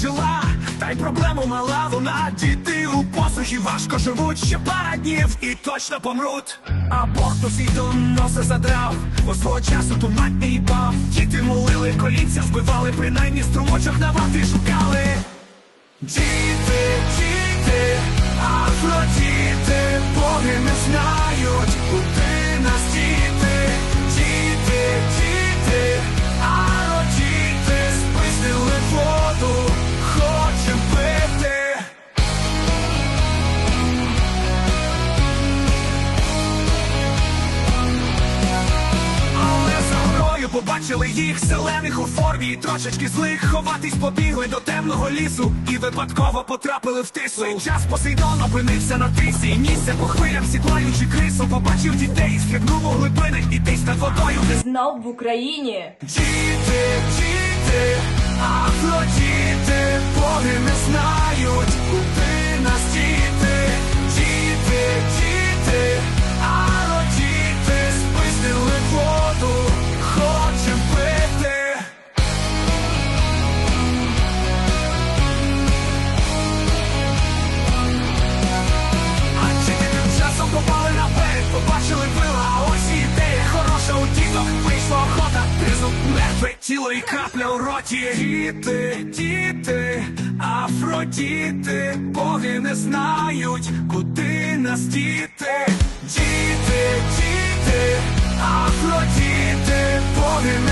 жила, та й проблему мала вона. Діти у посухі важко живуть ще пара днів і точно помруть. А Бог до носа задрав, бо свого часу ту мать не їбав. Діти молили, колінця збивали, принаймні струмочок на ватрі шукали. Діти, діти, афродіти, боги не знають, побачили їх зелених у формі і трошечки злих ховатись побігли до темного лісу і випадково потрапили в тису. Цей час Посейдон опинився на тисі, і нісся по хвилям, сідлаючи крису, побачив дітей, і стрибнув у глибини і десь над водою Знов в Україні. Діти, діти, афродіти, боги і крапля у роті. Діти, діти, афродіти, боги не знають, куди нас діти. Діти, діти, афродіти, боги не